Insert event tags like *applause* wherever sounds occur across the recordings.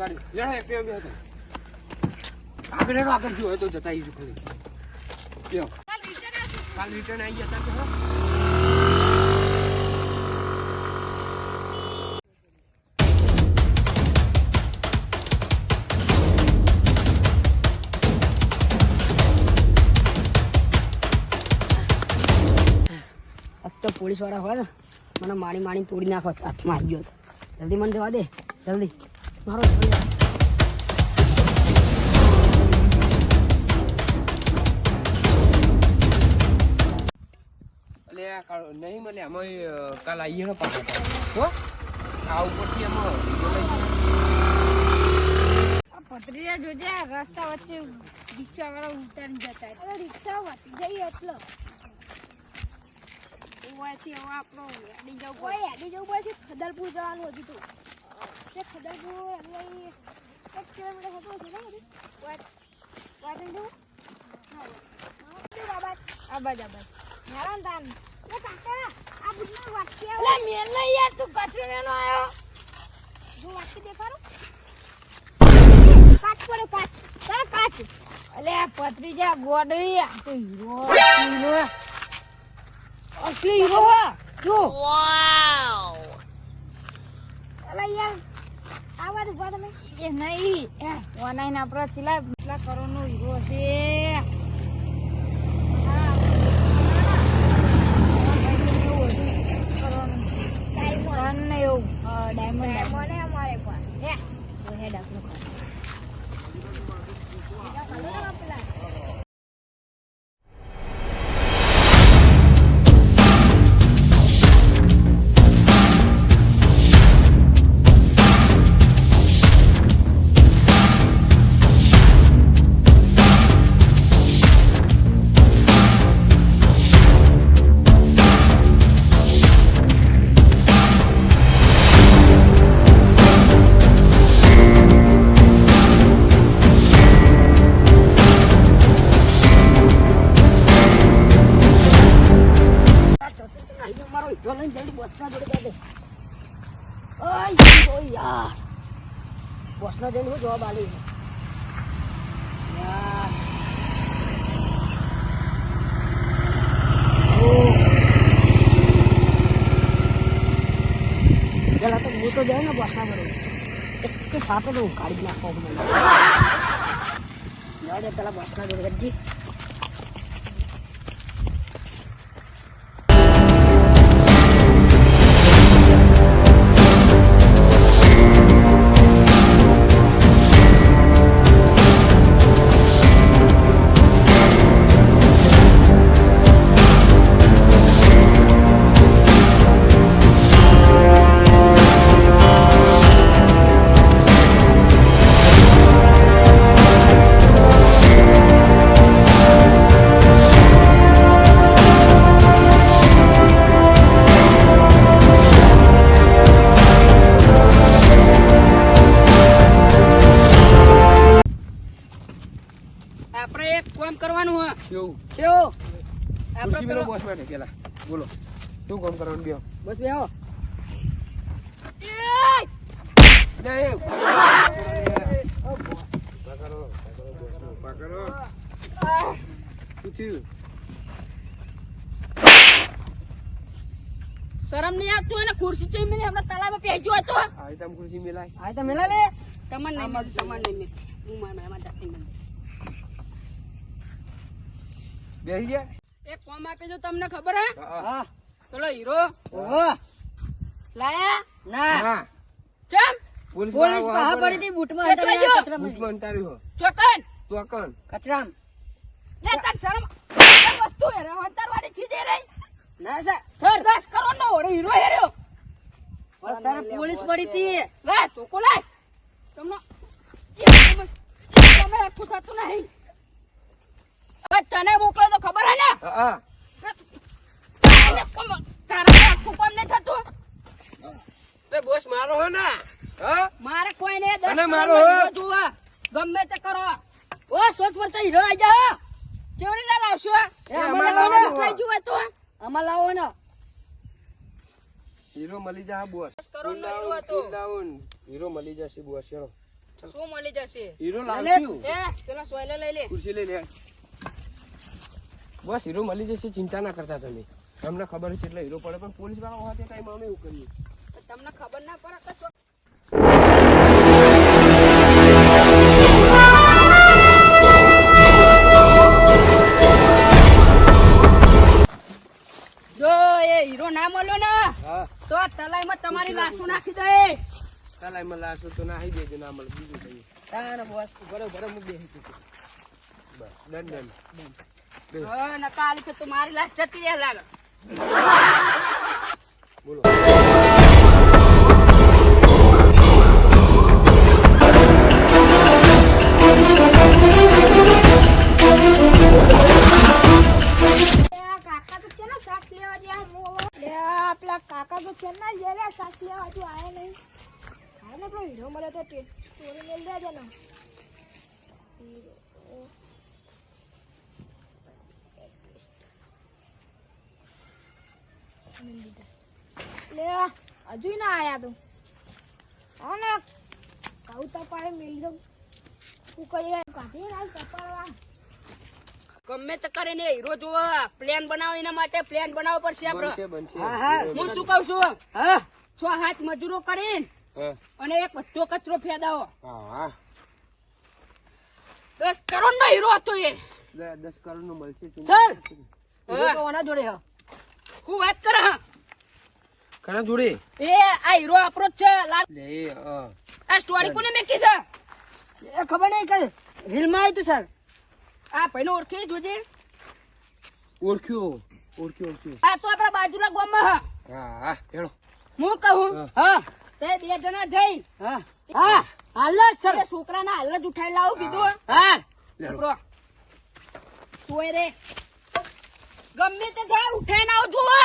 હતો આગળ હેડો આગળ જો તો જતા આવીશું ખાલી. કાલ રિટર્ન આવી જતા તો પોલીસવાળા હોય ને, મને માણી માણી તોડી નાખો, હાથમાં આવી ગયો. જલ્દી મને જવા દે, જલ્દી. મારો નહીં મળે અમે કાલ આવીએ ને પાછા હો? આ ઉપરથી એમાં પતરીયા જોજે આ રસ્તા વચ્ચે રિક્ષા વાળા ઉતારી જતા અરે રિક્ષા વધી જઈએ એટલો. ઓવાથી હવે આપણો હેડી જવું પડે હેડી જવું પડે ખદરપુર જવાનું હતું તો. હેરાન તાન એ કાકા આ બુધનો વાટકી આવે લે મેલ નહીં યાર તું કચરો લેનો આવ્યો જો વાટકી દેખાડો કાચ પડે કાચ કા કાચ અલે પતરી જા ગોડરી આ તો હીરો હીરો અસલી હીરો જો વાવ અલે યાર આવા દે તમે. એ નહીં. ઓનલાઈન આપણો ચિલા કેટલા કરોડનો હીરો છે. હા. ડાયમંડ. નહીં, મારો હીરો લઈને જલ્દી બોસના જોડે દે ઓય યાર બોસના જઈને હું જવાબ આલી યાર. પેલા તો હું તો જાય ને બોસના જોડે એક કાઢી શું કામ કરવાનું બે બસ બે આવો શરમ નહીં આપતો અને ખુરશી ચઈ મેલી હમણાં તલાવમાં પહેજો હતો. આય તમ ખુરશી મેલાય. આય તમ મેલા લે. તમન નહીં મત તમન નહીં મે હું મારા માં જાતી મળે બેહી ગયા? એક કોમ આપે જો તમને ખબર હા, હા. પેલો હીરો ઓહો લાયા ના ચમ પોલીસ પહા પડી હતી બૂટમાં કચરામાં. બૂટમાં અંતાર્યું ચોકન ચોકન કચરામ લે તાર શરમ વસ્તુ ના સર સર 10 કરોડ નો હોરો હીરો હેર્યો સર પોલીસ પડી હતી લે તો કો તમને તમે આખું થતું નહીં હવે તને મોકલો તો ખબર હે ને હા તારે કોમ- તારા આખું કોમ નહીં થતું? એ બોસ મારો હો ને. હા? મારે કોઈને દસ મારો કરોડનો હક. હીરો જોવે. ગમે તે કરો. ઓ સોચ પડતા હીરો આઈ જા ચેવડી ના લાવશો? એ લાવો લાવો ને. લઈ તો અમાર લાવો ને. હીરો મળી જા બોસ. કરોડનો હીરો મળી જશે બોસ ચલો. શું મળી જશે? હીરો. લાવશું. એ પેલો સોયલો લઈ લે. ખુરશી લઈ લે. બસ હીરો મળી જશે ચિંતા ના કરતા તમે. તમને ખબર છે એટલે હીરો પડે પણ પોલીસવાળા હોવા તે ટાઈમ અમે એવું કરીએ. તમને ખબર ના પડે કે જો એ હીરો ના મળ્યો ને તો તલાઈ તલાઈમાં તમારી લાશો નાખી દે. ચાલ એમાં લાશો તો નાહી દેજો ના મળે બીજું કઈ. તાને બોસ બરોબર હું બેસી ચૂકી બસ ડન ડન. હા નકા તો મારી લાશ જતી રહે લાગે. બોલો કાકા તો છે ને સાસ લેવા હજુ આયા નહીં હા ને પેલો હીરો મળે તો સ્ટોરી મેલ દેજો ને હીરો. મેલ દીધા. લે હજુ ના આયા તું હા ને કહું તો પાડે મેલ દઉં તું કાઢી કપાળવા ગમે તે કરીને હીરો જોવો પ્લાન બનાવો એના માટે પ્લાન બનાવવો પડશે આપડે. બનશે હા, હા. હું શું કઉ છું? છ હાથ મજૂરો કરીને અને એક વચ્ચો કચરો ફેદાવો. દસ કરોડ નો હીરો હતો એ. દસ કરોડ નો મળશે. સર! જોડે હા. હું વાત કરે? કના જોડે? એ આ હીરો આપણો જ છે લાલ. લે આ સ્ટોરી કોને મેકી છે? એ ખબર નહીં કઈ. રીલમાં આવ્યું સર આ ભાઈને ઓળખી જોજે? ઓળખ્યો ઓળખ્યો ઓળખ્યો. આ તો આપણા બાજુના ગામમાં હા. હા હા હેડો. હું કહું? હા. તે બે જણા જઈ. હા. હા હાલ જ સર. એ છોકરાના હાલ જ ઉઠાઈ લાવું કીધું. હા. લેડો છોકરો. સોય રે. ગમે તે થાય ઉઠાઈ ના જોવે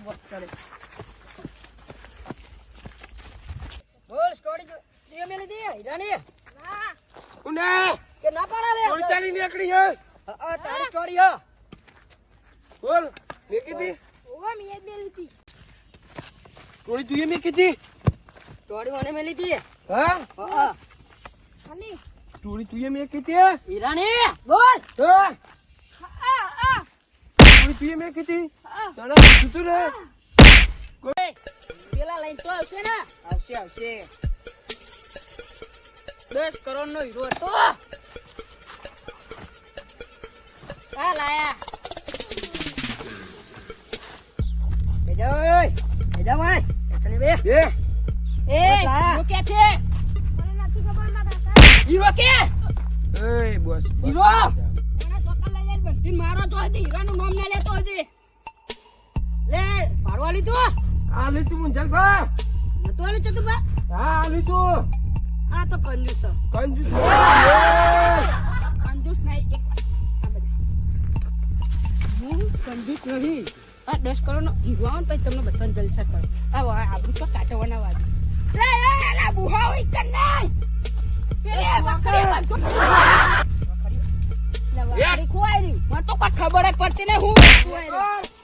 બોલ. ચાલે બોલ સ્ટોરી એ મેલી દે હીરાની ઉને કે ના પાડા લે ઓળચાલી નીકળી હે હા, તારી સ્ટોરી હે બોલ મે કીધી ઓવા મિયા બે લીધી સ્ટોરી તું મે કીધી સ્ટોરી મને મેલી દી હા હા, સ્ટોરી તું મે કીધી હીરાની બોલ હા. તું મેં કીધી. તને કીધું ને. પેલા લઈને તો આવશે ને. આવશે આવશે. દસ કરોડ નો હીરો હતો. આ લાયા. બેજો ઓય બેજા ભાઈ એટલી બે. એ એ લાયા. હીરો કે છે? મને નથી ખબરમાં કાકા હીરો કે? એ બોસ. હીરો? મારો તો હતી હીરાનું નામ ના લેતો હતી લે આલી તું. આ લીધું મુંજલભા નતું આલી ચતુભા હા આ લીધું આ તો કંજૂસ કંજૂસ કંજૂસ નહીં એક હું કંજૂસ નહીં. આ દસ કરોડનો હીરો આવે પછી તમને બધાને જલસા કરો. આ વા- તો કાચવવાના વાગે લે લે લે લે બુહા હોય નહીં. પેલે વખરી બધું. લે, વખરી ખબર જ પડતી ને હું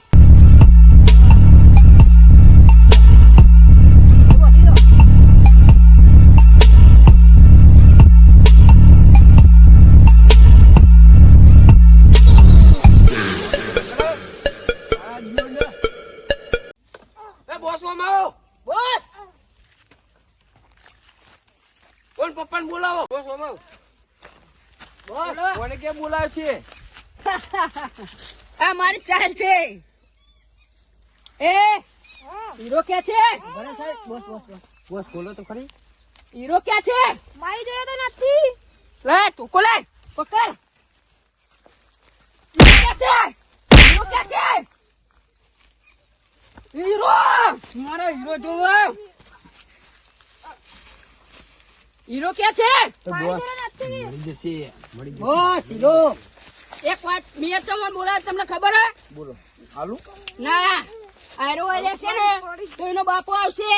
બોલો કોને કે બોલાવે છે? *laughs* આ મારી ચાલ છે. એ હીરો ક્યાં છે? ભલે સાહેબ બોસ બોસ બોસ. બોસ બોલો તો ખરી. હીરો કે છે? મારી જોડે તો નથી. લે તું કોલે પકડ. હીરો કે છે? હીરો ક્યાં છે? હીરો મારો હીરો જોવો. હીરો ક્યાં છે? તો મળી મળી બોસ હીરો. એક વાત મેં ચમન બોલા તમને ખબર હે? બોલો. આલુ ના આયરો વાળા છે ને તો એનો બાપો આવશે.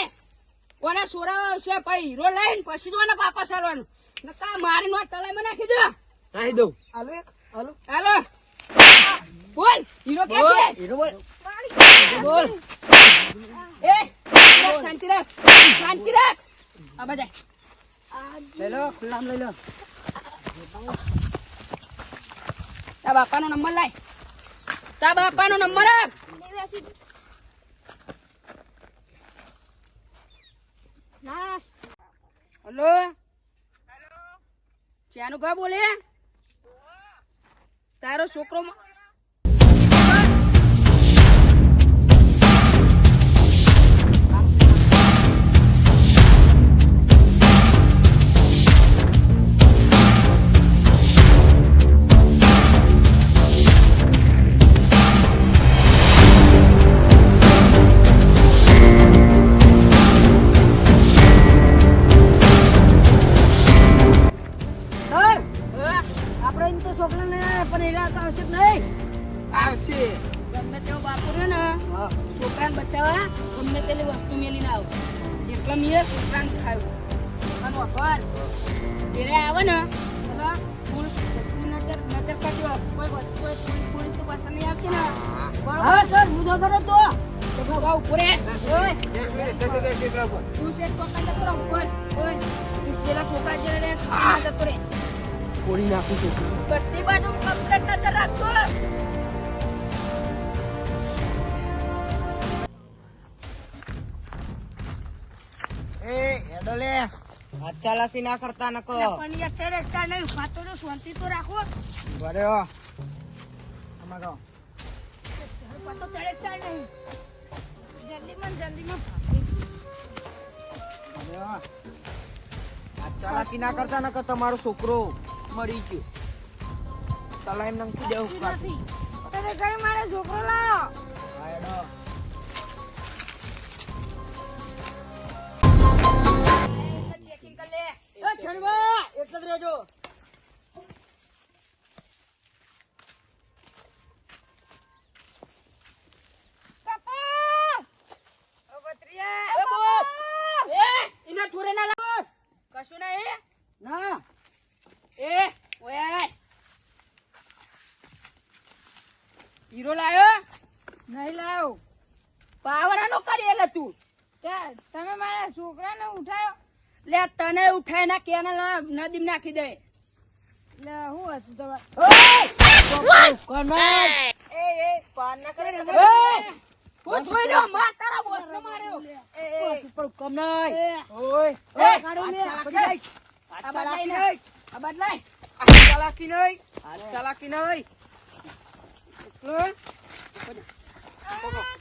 કોના સોરાવા આવશે? પછી હીરો લઈને પછી જો એના બાપા સારવાનું. નકા મારી નો તલાઈમાં નાખી દો. નાખી દઉં. આલુ એક આલુ હાલો. બોલ હીરો ક્યાં છે? હીરો બોલ. બોલ. એ એ, શાંતિ રાખ શાંતિ રાખ. આ બધા. લઈ લો ખુલ્લામ લઈ લો. તા બાપાનો નંબર લાય. તા બાપાનો નંબર આપ. હલો? બોલે? તારો છોકરો ફોડી નાખું છું. બધી બાજુ કમ્પ્લેટ નજર રાખજો એ ના કરતા નકો. પણ નહીં ફાતો તો શાંતિ તો રાખો. બરે અમારો ફાતો ચડે ચડ નહીં. જલ્દીમાં ચાલાકી ના કરતા નકો તમારો છોકરો. મરી ગયું તલાઈમ નંખી દેવું નથી તમે ઘરે મારે છોકરો લાવો ચેકિંગ કર લે એ છણવા એટલે જ રહેજો એ બોસ એ ઇના ઠોરે ના લાવ કશું નહીં ના એ ઓય હીરો લાયો નહીં લાયો પાવરાનો કરી એટલે તું તમે મારા છોકરાને ઉઠાયો લે તને ઉઠાય ના કેના નદીમ નાખી દે. એટલે હું હતું તમારે કોણ એ એ પાન ના કરે હું! જોઈ માર તારા બોસને માર્યો. એ એ ઉપર કમ નહીં. ઓય. એ કાઢો લે આ બદલાઈ લે આ બદલાય ચાલાકી નહીં ચાલાકી નહીં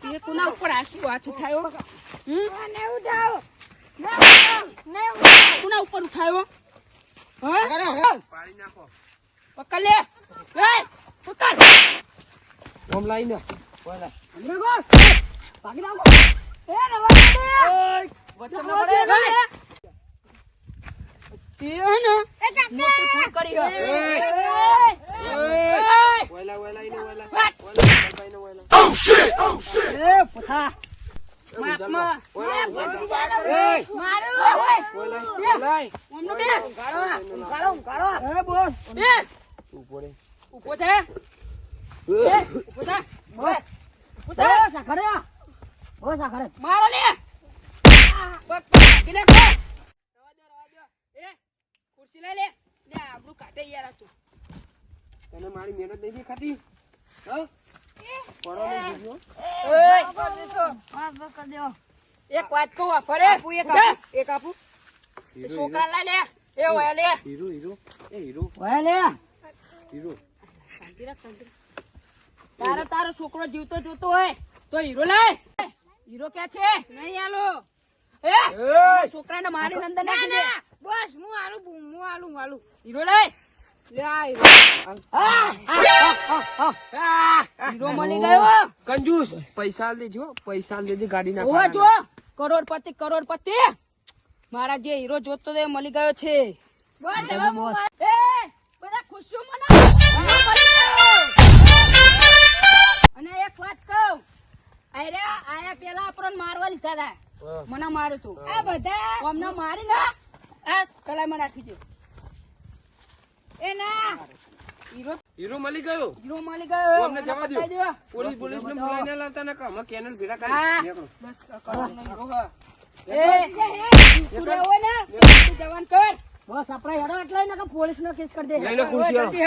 તે કોના ઉપર આસુ હાથ ઉઠાયો? હમ? ને ઉઠાવો. કોના ઉપર ઉઠાયો? પાડી નાખો. પકડ લે. એ પકડ. ઓમ લાઈને બોલા ભાગી લાવો એ રવા દે. વચ્ચે ના પડે. એ તે ઊભો એ ઊભો થા બોસ બોસ આખડે બોસ આખડે મારો લે. પગ પગ કિને કો રવા દો રવા દો એ ખુરશી લઈ લે. લે આબરૂ કાઢે યાર તું. તને મારી મહેનત નહીં દેખાતી હા? એક વાત કહું ફરે. એક આપું એક આપું. એ છોકરા લઈ લે. એ ઓય લે. Hero hero. એ હીરો. ઓય લે. હીરો. શાંતિ રાખ શાંતિ રાખ. તારે તારો છોકરો જીવતો જોતો હોય તો હીરો લાય. હીરો ક્યાં છે? નહીં આલો. એ! છોકરાને મારી અંદર બસ હું આલું હું આલું હું આલું. હીરો લાય. લે આ હીરો. હીરો મળી ગયો. કંજૂસ. પૈસા દેજો પૈસા દેજો ગાડી ના જો કરોડપતિ કરોડપતિ. મારા જે હીરો જોતો તે મળી ગયો છે. બસ હવે બધા ખુશીઓ. અને એક વાત કહું. અરે આયા પેલા આપણને મારવા લીધા હતા મને માર્યું તું. આ બધા? અમને મારી ના આ કલાઈમાં નાખી દો એ ના. હીરો હીરો મળી ગયો? હીરો મળી ગયો. અમને જવા દો દો. પોલીસ પોલીસ ને બોલાવીને લાવતા ને અમે કેનલ ભેગા કરી. બસ આ હીરો હા. એ તું રહેવો ને. જવાન કર. બોસ આપણે હેડો એટલે ને કે પોલીસ નો કેસ કરી દે. લઈ લો ખુરશી જલ્દી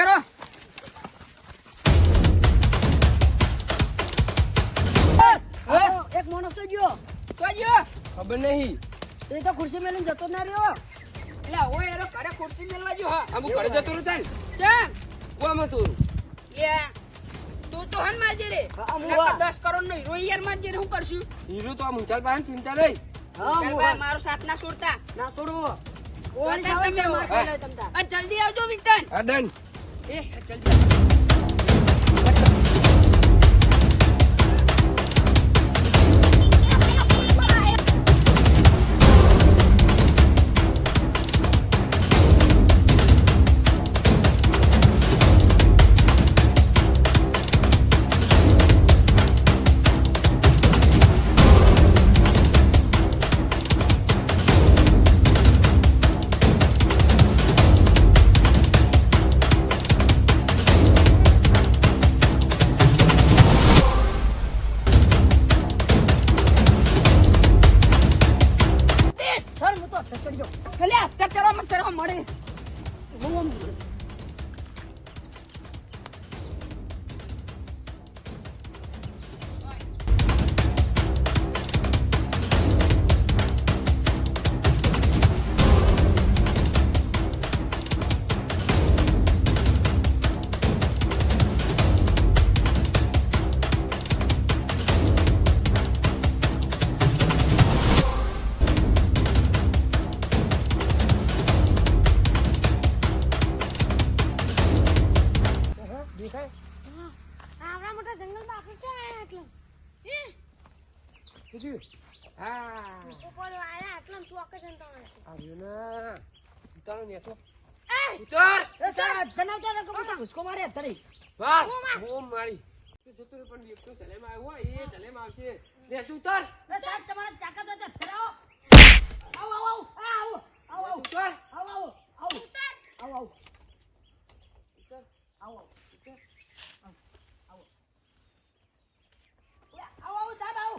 બસ. હવે એક માણસ તો ગયો. તો ગયો. ખબર નહીં. એ તો ખુરશી મેલીને જતો ના રહ્યો. એટલે હવે હેરો ઘરે ખુરશી મેલવા જો હા. આમ ઘરે જતો રહે તાન ચાલ કુવામાં તું લે. તું હન રે. દસ કરોડ નો હીરો યાર મારજે હું કરશું? હીરો તો આ મુંચાલ પાસે ચિંતા નહીં. હા મારો સાથ ના છોડતા. ના છોડવો જલ્દી આવજો વિક્ટન ડન. એ જલ્દી. એ સર જનાવતા ને કબૂતર ભૂસકો મારે વાહ! મારી. તું જતો પણ એક તો ચલેમાં આવ્યો હોય, એ ચલેમાં આવશે. નેચો ઉતાર. એ સાહેબ તમારે તાકાત હોય તો ફેરાવો. આવો આવો આવો. આવો આવો આવો. ઉતાર. આવો આવો આવો. આવો આવો. ઉતાર. આવો આવો આવો આવો. સાહેબ આવો.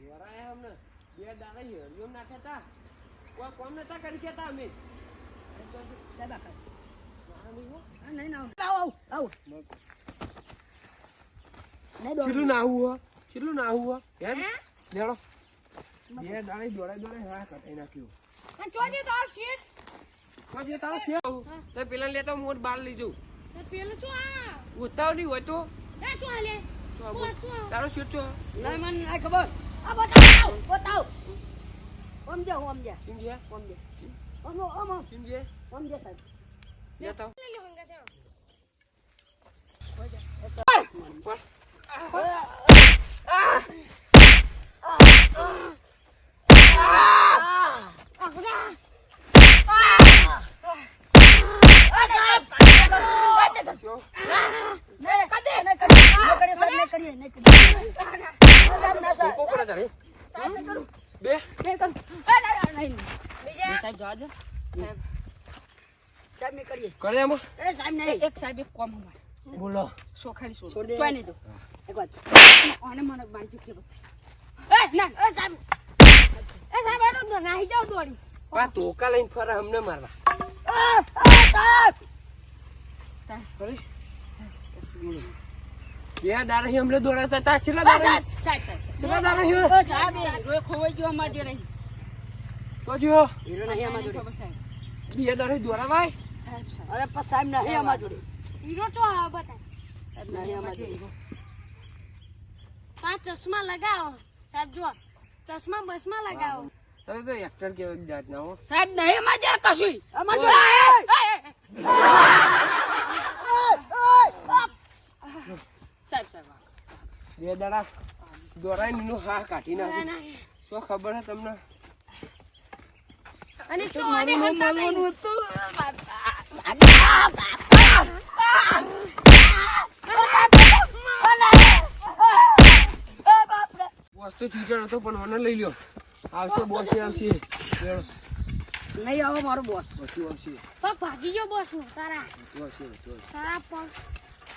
વરાયા બે દાડા હેરિયો નાખ્યા તા. કોઈ કોમ નતા કરી કેતા અમે. સાહેબ આ. ના નહીં હો. આ નહીં ના આવો. આવો આવો. કેટલું નાહવું હો? કેટલું નાહવું હો? એમ લેડો બે દાડે દોડાઈ દોડાઈ હા કટાઈ નાખ્યું. અને ચોજી તો આ શીટ તો જે તારો આવું, તો પેલા લેતો મોટ બાર ને પેલું ચો આ. ઉતાવ નહીં હોય તો? એ શું આ લે? તારો શેઠ છો નહીં મને નહીં ખબર. આ બતાવો બતાવો. સમજે હું સમજે સમજે ઓમ ઓમ ઓમ. સમજ્યા સમજે સાહેબ. લેતો લે લે હંગા થયો હોય જા. કો કરે તારે બીજા? સાહેબ જવા દો. સાહેબ. મે કરીએ કરે એમ. એ સાહેબ નહીં. એક સાહેબ એક કોમ અમારે. બોલો. સો ખાલી સો છોડ દે ચોય નહીં તો એક વાત. અને મને બાંધી કે એ ના. એ સાહેબ. એ સાહેબ એનો તો નાહી જાવ દોડી. પા તોકા લઈને ફરા અમને મારવા. આ, સાહેબ. કરે બે દારા અમને દોડાતા તા છેલ્લા સાહેબ દારા સાહેબ સાહેબ સાહેબ. છેલ્લા દારા હી ઓ સાહેબ એ રોય ખોવાઈ ગયો અમારે જે રહી. તો જો. હીરો નહીં અમાર જોડે. ખબર સાહેબ. બે દારા દોડાવાય સાહેબ સાહેબ. અરે પણ સાહેબ નહીં અમાર જોડે. હીરો ચો આ બતાય સાહેબ નહીં અમારે જોડે. પાંચ ચશ્મા લગાવો. સાહેબ જો ચશ્મા બસમાં લગાવો. તમે તો એક્ટર કેવા જાત ના હો. સાહેબ નહીં અમારે જરા કશું. અમાર જોડે. સાહેબ સાહેબ બે દાડા દોરાઈ નું હા કાઢી નાખ્યું તો ખબર હે તમને? અને તો આને હતા નહીં. બોસ તો ચીટર હતો પણ મને લઈ લ્યો. આવશે બોસ આવશે. નહીં આવો મારો બોસ. આવશે. પગ ભાગી ગયો બોસ નો તારા. તારા પગ.